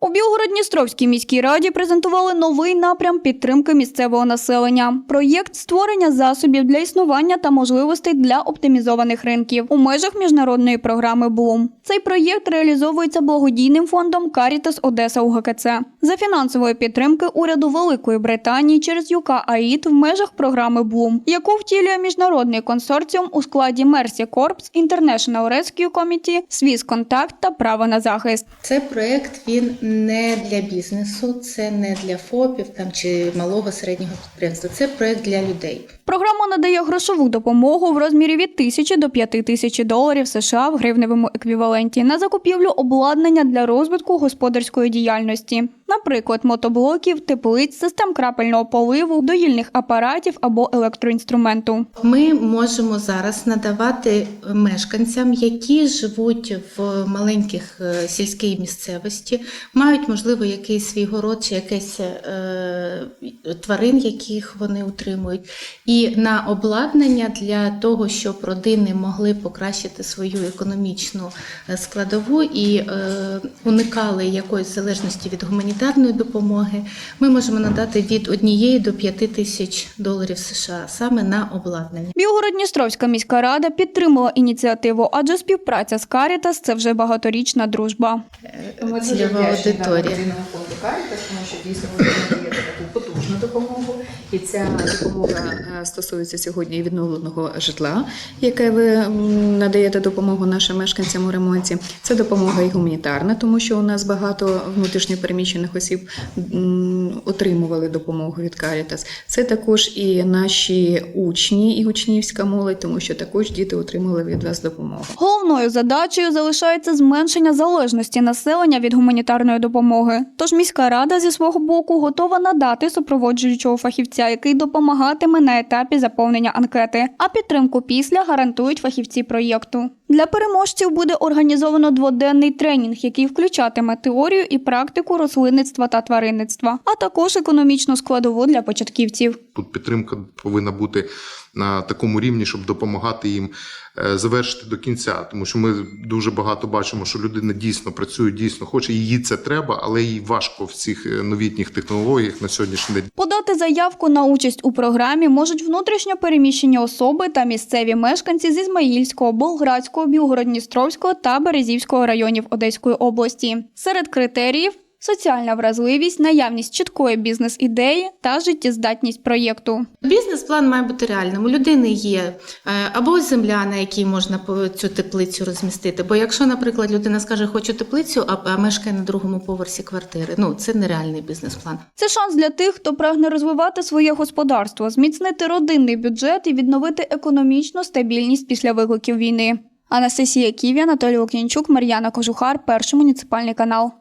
У Білгород-Дністровській міській раді презентували новий напрям підтримки місцевого населення. Проєкт створення засобів для існування та можливостей для оптимізованих ринків у межах міжнародної програми Блум. Цей проєкт реалізовується благодійним фондом Caritas Одеса УГКЦ за фінансової підтримки уряду Великої Британії через ЮКААІД в межах програми Блум, яку втілює міжнародний консорціум у складі Mercy Corps, International Rescue Committee, Swiss Contact та Право на захист. Це проект він не для бізнесу, це не для ФОПів там чи малого середнього підприємства. Це проект для людей. Програма надає грошову допомогу в розмірі від тисячі до п'яти тисячі доларів США в гривневому еквіваленті на закупівлю обладнання для розвитку господарської діяльності, наприклад, мотоблоків, теплиць, систем крапельного поливу, доїльних апаратів або електроінструменту. Ми можемо зараз надавати мешканцям, які живуть в маленьких е, сільській місцевості, мають можливо якийсь свій город чи якийсь е, тварин, яких вони утримують, і на обладнання для того, щоб родини могли покращити свою економічну е, складову і е, уникали якоїсь залежності від гуманітарної допомоги, ми можемо надати від однієї до п'яти тисяч доларів США саме на обладнання. Білгород-Дністровська міська рада підтримала ініціативу, адже співпраця з Caritas – це вже багаторічна дружба. Ми дуже Цільова аудиторія. Карітас, тому що дійсно надаєте таку потужну допомогу. І ця допомога е, стосується сьогодні відновленого житла, яке ви надаєте допомогу нашим мешканцям у ремонті. Це допомога і гуманітарна, тому що у нас багато внутрішньопереміщених осіб отримували допомогу від Карітас. Це також і наші учні, і учнівська молодь, тому що також діти отримали від вас допомогу. Головною задачею залишається зменшення залежності населення від гуманітарної допомоги. Тож міська рада зі свого боку готова надати супроводжуючого фахівця, який допомагатиме на етапі заповнення анкети. А підтримку після гарантують фахівці проєкту. Для переможців буде організовано дводенний тренінг, який включатиме теорію і практику рослинництва та тваринництва, а також економічну складову для початківців. Тут підтримка повинна бути на такому рівні, щоб допомагати їм е, завершити до кінця. Тому що ми дуже багато бачимо, що людина дійсно працює, дійсно хоче, їй це треба, але їй важко в цих е, новітніх технологіях на сьогоднішній день. Подати заявку на участь у програмі можуть внутрішньо переміщені особи та місцеві мешканці з Ізмаїльського, Болградського, Білгород-Дністровського та Березівського районів Одеської області. Серед критеріїв соціальна вразливість, наявність чіткої бізнес-ідеї та життєздатність проєкту. Бізнес-план має бути реальним. У людини є е, або земля, на якій можна цю теплицю розмістити. Бо якщо, наприклад, людина скаже, хочу теплицю, а, а мешкає на другому поверсі квартири, ну це нереальний бізнес-план. Це шанс для тих, хто прагне розвивати своє господарство, зміцнити родинний бюджет і відновити економічну стабільність після викликів війни. Анастасія Ківі, Анатолій Лук'янчук, Мар'яна Кожухар, перший муніципальний канал.